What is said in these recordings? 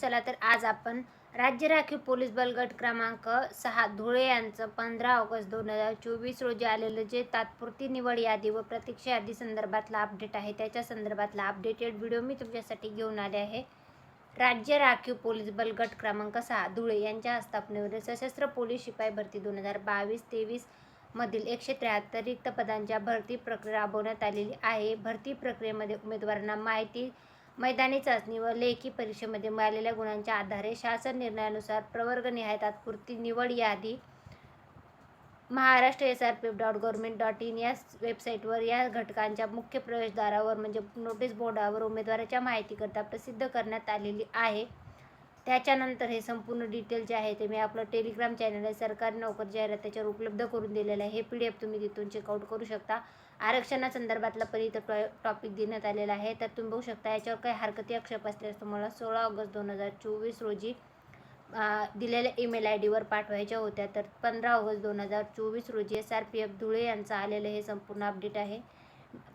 चला तर आज आपण राज्य राखीव पोलीस बल गट क्रमांक सहा धुळे यांचं पंधरा ऑगस्ट दोन हजार चोवीस रोजी आलेलं जे तात्पुरती निवड यादी व प्रतीक्षा यादी संदर्भातला अपडेट आहे त्याच्या संदर्भातला अपडेटेड व्हिडिओ मी तुमच्यासाठी घेऊन आले आहे. राज्य राखीव पोलीस बल गट क्रमांक सहा धुळे यांच्या आस्थापनेवरील सशस्त्र पोलीस शिपाई भरती दोन हजार बावीस तेवीस मधील एकशे त्र्याहत्तर रिक्त पदांच्या भरती प्रक्रिया राबवण्यात आलेली आहे. भरती प्रक्रियेमध्ये उमेदवारांना माहिती मैदानी चाचणी व लेखी परीक्षेमध्ये मिळालेल्या गुणांच्या आधारे शासन निर्णयानुसार प्रवर्गनिहाय तात्पुरती निवड यादी Maharashtra S R P F dot government dot in या वेबसाईटवर या घटकांच्या मुख्य प्रवेशद्वारावर म्हणजे नोटीस बोर्डावर उमेदवाराच्या माहितीकरता प्रसिद्ध करण्यात आलेली आहे. त्याच्यानंतर हे संपूर्ण डिटेल जे आहे ते मी आपलं टेलिग्राम चॅनल आहे सरकारी नोकरी जाहिरात त्याच्यावर उपलब्ध करून दिलेलं आहे. हे पी डी एफ तुम्ही तिथून चेकआउट करू शकता. आरक्षणासंदर्भातला पण इथं टॉ टॉपिक देण्यात आलेला आहे. तर तुम्ही बघू शकता याच्यावर काही हरकती आक्षेप असल्यास तुम्हाला सोळा ऑगस्ट दोन हजार चोवीस रोजी दिलेल्या ईमेल आय डीवर पाठवायच्या होत्या. तर पंधरा ऑगस्ट दोन हजार चोवीस रोजी S R P F Dhule यांचं आलेलं हे संपूर्ण अपडेट आहे.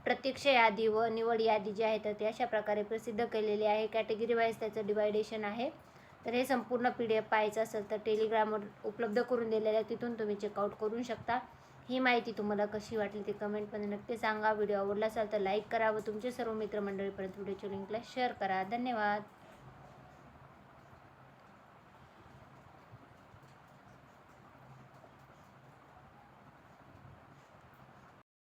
प्रत्यक्ष यादी व निवड यादी जी आहे तर ते अशा प्रकारे प्रसिद्ध केलेली आहे. कॅटेगरी वाईज त्याचं डिवायडेशन आहे. तर हे संपूर्ण पी डी एफ पाहायचं असेल तर टेलिग्रामवर उपलब्ध करून दिलेलं आहे. तिथून तुम्ही चेकआउट करू शकता. ही माहिती तुम्हाला कशी वाटली ते कमेंटमध्ये नक्की सांगा. व्हिडिओ आवडला असेल तर लाईक करा व तुमचे सर्व मित्रमंडळीपर्यंत व्हिडिओच्या लिंकला शेअर करा. धन्यवाद.